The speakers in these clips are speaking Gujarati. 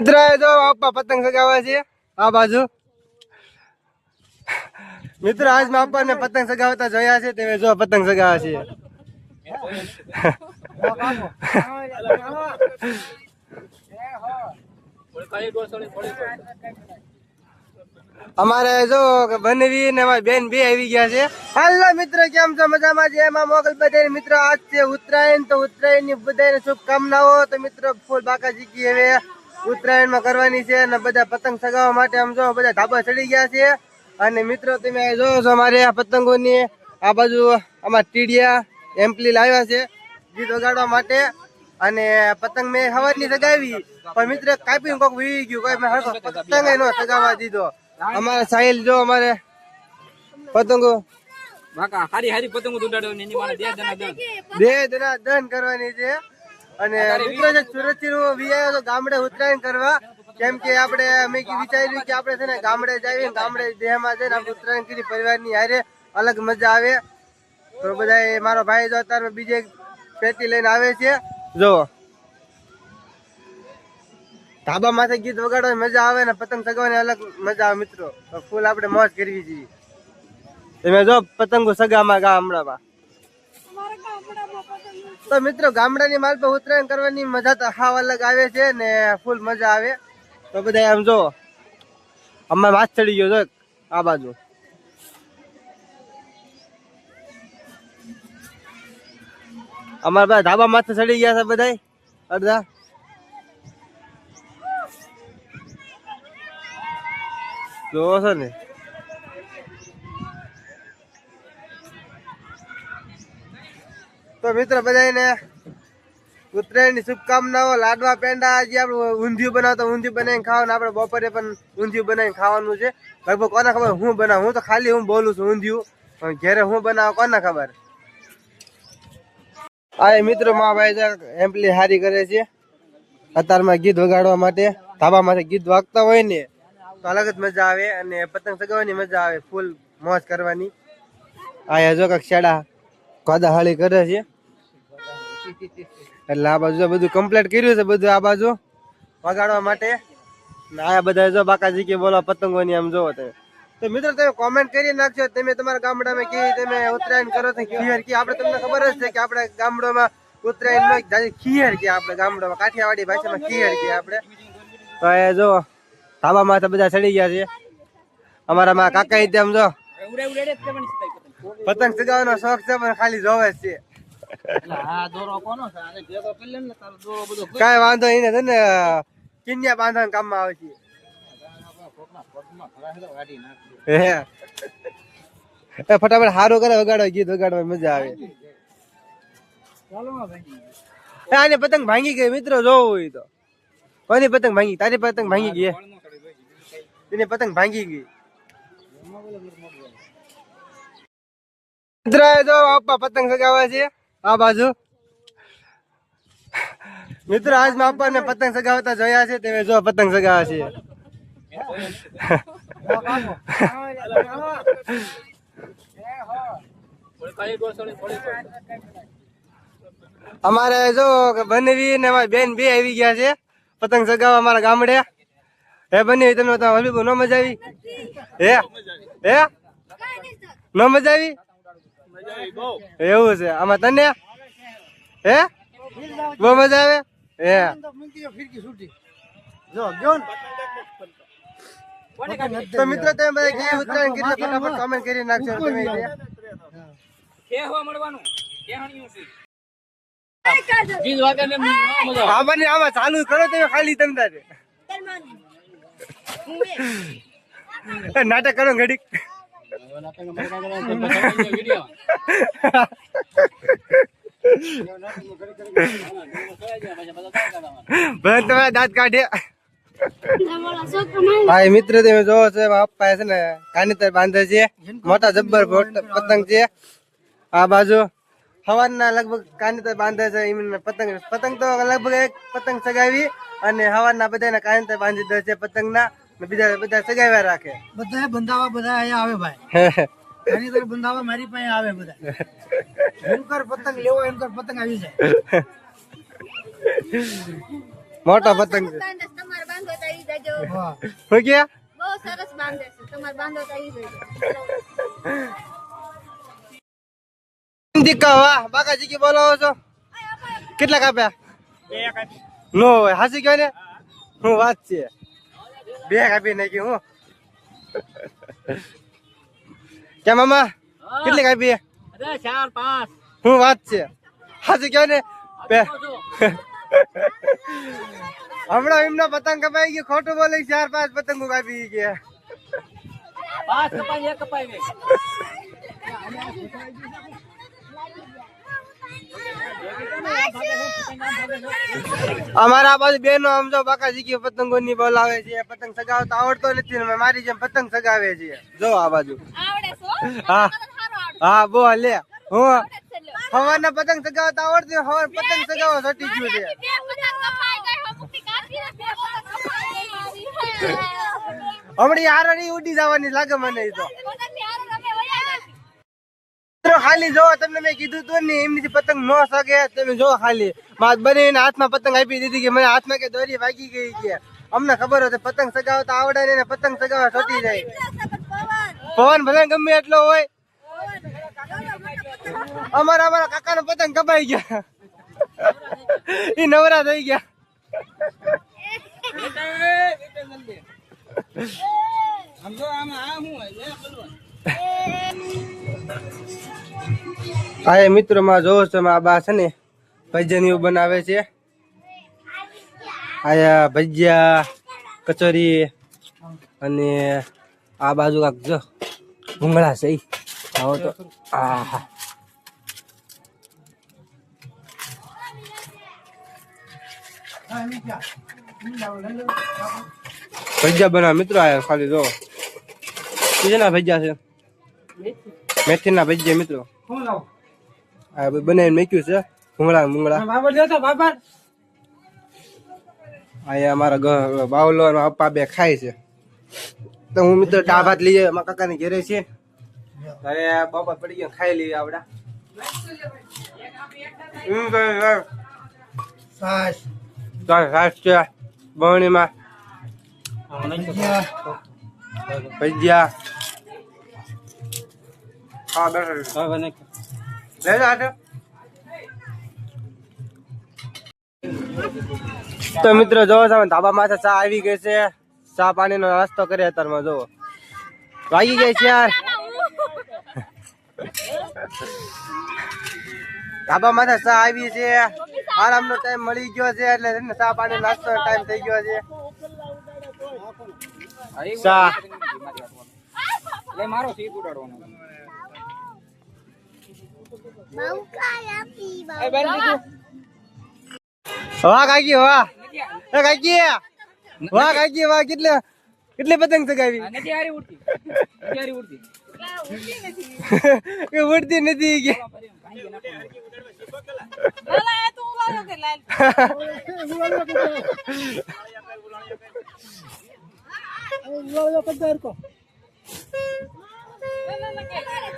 મિત્રો જો આપા પતંગ સગાવે છે, આ બાજુ. મિત્રો, આજ મેં આપણને પતંગ સગાવતા જોયા છે તમે જો પતંગ સગાવે છે. અમારે જો બનવી ને અમારી બેન બે આવી ગયા છે. હાલો મિત્રો, કેમ છો? મજામાં છે? એમાં મોગલ બધા મિત્રો આજ છે ઉત્તરાયણ, તો ઉત્તરાયણની બધાને શુભકામનાઓ. તો મિત્રો, ફૂલ બાકાજી કી હવે. ઉત્તરાયણમાં કરવાની છે અને બધા પતંગ સગાવવા માટે આમ જો બધા ધાબા ચડી ગયા છે. અને મિત્રો તમે જોવો છો અમારે આ પતંગોની આ બાજુ અમારા ટીડિયા એમ્પલી લાવ્યા છે ગીત વગાડવા માટે. અને પતંગ મેં હવારની સગાવી પણ મિત્ર કાપીને કોક વી ગયું કોઈ મેં પતંગ નો સગાવવા દીધો. અમારે સાહિલ જો અમારે પતંગો બે જણા દન કરવાની છે. અને મિત્રો છે સુરતથી હું વી આવ્યો તો ગામડે ઉત્તરાયણ કરવા કેમ કે આપણે મેં કી વિચાર્યું કે આપણે છે ને ગામડે જઈએ ગામડે દેહમાં જઈને આપણે ઉત્તરાયણ કરી પરિવારની હારે અલગ મજા આવે. તો બધા મારો ભાઈ જો અત્યારે બીજે પેટી લઈને આવે છે. જો. ધાબા માથે ગીત વગાડવાની મજા આવે ને પતંગ સગાવવાની અલગ મજા આવે મિત્રો. ફૂલ આપણે મોજ કરવી જોઈએ. તમે જો પતંગો સગામાં ગામડામાં તો મિત્રો, ગામડાની માલ પર ઉત્તરાયણ કરવાની મજા તો હાવ અલગ આવે છે ને ફૂલ મજા આવે. તો બધા આમ જો અમાર માથ ચડી ગયો જો આ બાજુ. અમારા બધા ધાબા માથે ચડી ગયા છે બધા અડધા. જોવો છો ને. તો મિત્ર બધાને ઉત્તરાયણની શુભકામનાઓ. લાડવા, પેંડા, આજે આપણે ઊંધિયું બનાવતા ઊંધિયું બનાવીને ખાવાનું. આપણે બપોરે પણ ઊંધિયું બનાવીને ખાવાનું છે. લગભગ કોને ખબર? હું બનાવું. હું તો ખાલી હું બોલું છું ઊંધિયું. પણ ઘેરે હું બનાવ કોને ખબર? આ મિત્રો મા ભાઈ એમ્પલી હારી કરે છે. અત્યારમાં ગીત વગાડવા માટે, ધાબામાંથી ગીત વાગતા હોય ને, તો અલગ જ મજા આવે અને પતંગ ચગાવવાની મજા આવે, ફૂલ મોજ કરવાની. આ જો કાંક શેડા કોદા હાળી કરે છે. એટલે આ બાજુ બધું કમ્પ્લીટ કર્યું છે બધું આ બાજુ. વગાડવા માટે. આયા બધા જો બાકાજી કે બોલો પતંગોની આમ જોવો તમે. તો મિત્રો, તમે કોમેન્ટ કરી નાખજો. તમે તમારા ગામડામાં કેવી તમે ઉત્તરાયણ કરો છો ખીયર કે, આપણે તમને ખબર જ છે કે આપણે ગામડામાં ઉત્તરાયણમાં ખીયર કે આપણે ગામડામાં, કાઠિયાવાડી ભાષામાં ખીયર કે આપણે. તો એ જો ધાબામાં તો બધા ચડી ગયા છે. અમારા માં કાકા તેમ જો. પતંગ ચગાવવાનો શોખ છે, પણ ખાલી જોવે છે. કાંઈ વાંધો નહીં છે ને કિન્યા બાંધવાના કામમાં આવે છે. હે. ફટાફટ હારો કરે વગાડો ગીત વગાડવા મજા આવે. આને પતંગ ભાંગી ગઈ મિત્રો જોવું હોય તો. કોની પતંગ ભાંગી? તારી પતંગ ભાંગી ગઈ? તેની પતંગ ભાંગી ગઈ. મિત્ર જો પતંગ સગાવે છે. આ બાજુ. મિત્રો, આજ મેં આપણને પતંગ સગાવતા જોયા છે તમે જો પતંગ સગાવા છે અમારે જો બનવી ને અમારી બેન બે આવી ગયા છે, પતંગ સગાવવા અમારા ગામડે. હે બની તમે તો બહુ ન મજા આવી? હે? હે? ન મજા આવી? એવું છે. આમાં તને? હે? બહુ મજા આવે? હે. તો મિત્રો તમે બધા ગયા ઉત્તરાયણ કેટલા ફટાફટ કમેન્ટ કરી નાખજો તમે કે હવા મળવાનું. છે. આમાં ચાલુ કરો તમે ખાલી તમે તારે. નાટક કરો ઘડીક. બધા તમારા દાંત કાઢ્યા મિત્ર તમે જોવો છો પપ્પા છે ને કાનીતર બાંધે છે મોટા જબ્બર પતંગ છે આ બાજુ હવાના લગભગ કાનીતર બાંધે છે એમને પતંગ પતંગ તો લગભગ એક પતંગ સગાવી અને હવાના બધાને કાનીતર બાંધી દે છે પતંગના ને બીજા બધા સગાવ્યા રાખે. બધા બંધાવા બધા અહીંયા આવે ભાઈ. એની તરફ બંધાવા મારી પાસે આવે બધા એમ કર પતંગ લેવો એમ કર પતંગ આવી જાય. મોટો પતંગ. છે તમારે બાંધો વાહ હું. બહુ સરસ બાંધે છે. તમારે બાંધો તો આવી જોઈએ દીકા વાહ બાકાજી કે બોલાવો છો? કેટલા કાપ્યા નો હાસી કયો ને? હું વાત છે. બે કાપી નાખી હું. કે મામા? કેટલી કાપી? અરે ચાર પાંચ. હું વાત છે. હાજી કયો ને? હમણાં એમનો પતંગ કપાઈ ગયો ખોટું બોલે ચાર પાંચ પતંગો કાપી ગયા. પાંચ કપાઈ એક કપાઈ ગઈ. અમારા બાજુ બેનો આમ તો બાકા શીખી પતંગો ની બોલાવે છે પતંગ સગાવતા આવડતો નથી ને મારી જેમ પતંગ સગાવે છે. જો આ બાજુ. હા? બો હા બોલ લે હું છે ના પતંગ સગાવતા આવડતી હવાર પતંગ સગાવવા સટી ગયું છે. બે બે હમણાં હારણી ઉડી જવાની લાગે મને તો પતંગની હારે તમે વયા ગયા. મિત્રો ખાલી જો તમને મેં કીધું તું ને એમની પતંગ ન સગે તમે જો ખાલી મારા બને હાથમાં પતંગ આપી દીધી કે મને હાથમાં કે દોરી વાગી ગઈ કે અમને ખબર હતી પતંગ સગાવતા આવડે ને પતંગ સગાવવા છોટી જાય પવન ભલે ગમે એટલો હોય અમારા અમારા કાકાનો પતંગ કપાઈ ગયા એ નવરા થઈ ગયા હા મિત્રો માં જોવો છો આ બા છે ને ભજન એવું બનાવે છે. આયા ભજીયા, કચોરી અને આ બાજુ કાક જો ભૂંગળા છે આવો તો. આહા. ભજીયા બનાવે મિત્રો આયા ખાલી જો. ના ભજીયા છે. મેથી ના ભજીયા મિત્રો. આ બનાવીને મેક્યું છે. ભૂંગળા ભૂંગળા. અહીંયા અમારા બાવલો અને પપ્પા બે ખાય છે. તો હું મિત્રો ડા ભાત લઈએ મારા કાકાની ઘેરે છે. અરે બાપા પડી ગયા ખાઈ લઈએ આપડા. હમ, સાસ. સાસ છે. બવણીમાં. ભજીયા. ભજીયા હા બને લે જા આટો તો મિત્રો જોવો છો ધાબા માથે ચા આવી ગઈ છે. ચા પાણીનો નાસ્તો કરીએ અત્યારમાં જોવો. વાગી ગઈ છે યાર. ધાબા માથે ચા આવી છે. આરામનો ટાઈમ મળી ગયો છે એટલે છે ને ચા પાણી નાસ્તો ટાઈમ થઈ ગયો છે. ચા. લે મારો સીટ ઉડાડવાનો. વાહ કાકી વાહ એ કાકી વાહ કાકી વાહ કેટલે કેટલી પતંગ ચગાવી નથી હારી ઉડતી નથી હારી ઉડતી કે ઉડતી નથી કે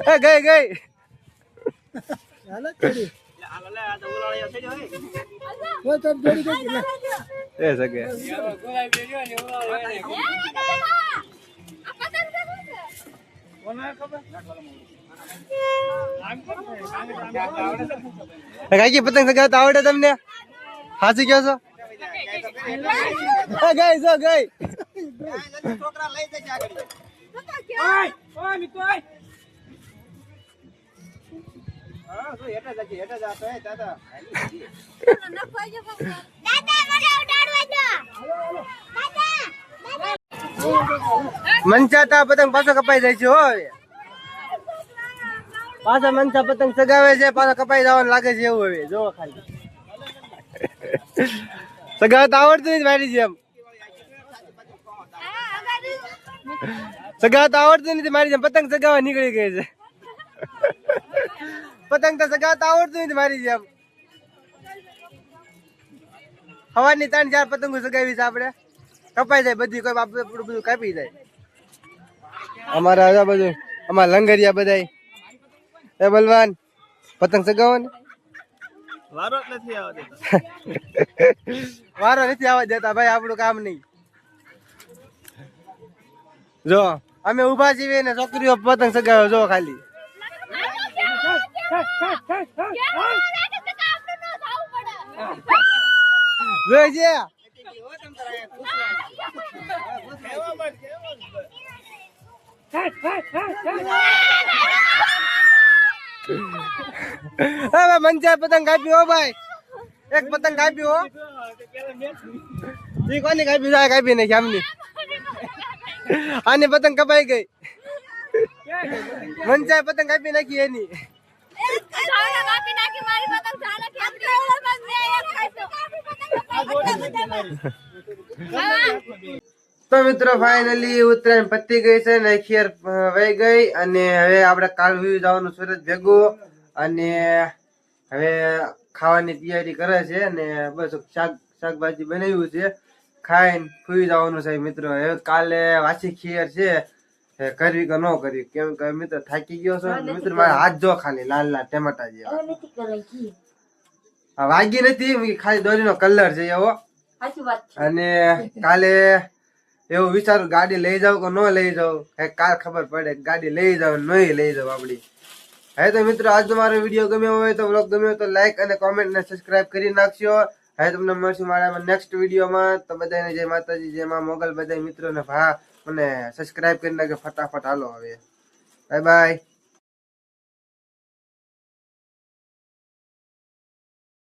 એ ગઈ ગઈ એ સગે કાકી પતંગ ચગાવતા આવડે તમને હાજી કહો છો એ ગઈ જો ગઈ ઓય ઓય મિત્ર ઓય મનચાતા પતંગ પાછો કપાઈ જાય છે, હોય. પાછા મનસા પતંગ સગાવે છે, પાછો કપાઈ જવાનું લાગે છે એવું હવે, જોવો ખાલી. સગાવતા આવડતું નથી મારી જેમ. સગાવતા આવડતું નથી મારી જેમ, પતંગ સગાવવા નીકળી ગઈ છે. પતંગ તો સગાવતા આવડતું નથી મારી જેમ. હવાની ત્રણ ચાર પતંગો સગાવી છે આપણે. કપાઈ જાય બધી કોઈ બાપ બધું કાપી જાય. અમારા આ બધું અમારા લંગરિયા બધા એ બલવાન પતંગ સગાવો ને વારો નથી આવવા દેતા ભાઈ આપણું કામ નહીં. જો અમે ઊભા છીએ ને છોકરીઓ પતંગ સગાવ્યો જો ખાલી. જોઈ છે હવે મંજા પતંગ કાપી હો ભાઈ એક પતંગ કાપી હો ઈ કોની કાપી જાય કાપી નાખી આમની આની પતંગ કપાઈ ગઈ મંજા પતંગ કાપી નાખી એની તો મિત્રો ફાઇનલી ઉત્તરાયણ પતી ગઈ છે ને ખીર વહી ગઈ અને હવે આપણે કાલ વ્યુ જવાનું સુરત ભેગું અને હવે ખાવાની તૈયારી કરે છે અને બસ શાક શાકભાજી બનાવ્યું છે. ખાઈને સુઈ જવાનું છે મિત્રો. હવે કાલે વાસી ખીર છે. કરવી કે ન કરવી કેમ કે મિત્ર થાકી ગયો છો. મિત્ર મારા હાથ જો ખાલી લાલ લાલ ટમેટા જેવા. વાગી નથી. ખાલી દોરીનો કલર છે એવો. અને કાલે એવું વિચારું ગાડી લઈ જાવ કે ન લઈ જાવ કઈ કાલ ખબર પડે ગાડી લઈ જાવ નહીં લઈ જાવ આપડી. હે તો મિત્રો આજનો મારો વીડિયો ગમ્યો હોય તો બ્લોગ ગમ્યો તો લાઈક અને કોમેન્ટ ને સબસ્ક્રાઇબ કરી નાખજો. હવે તમને મળશું મારા નેક્સ્ટ વિડીયોમાં. તો બધાને જય માતાજી જય મા મોગલ બધા મિત્રોને ભા મને સબસ્ક્રાઇબ કરી નાખે ફટાફટ. હાલો હવે. Bye bye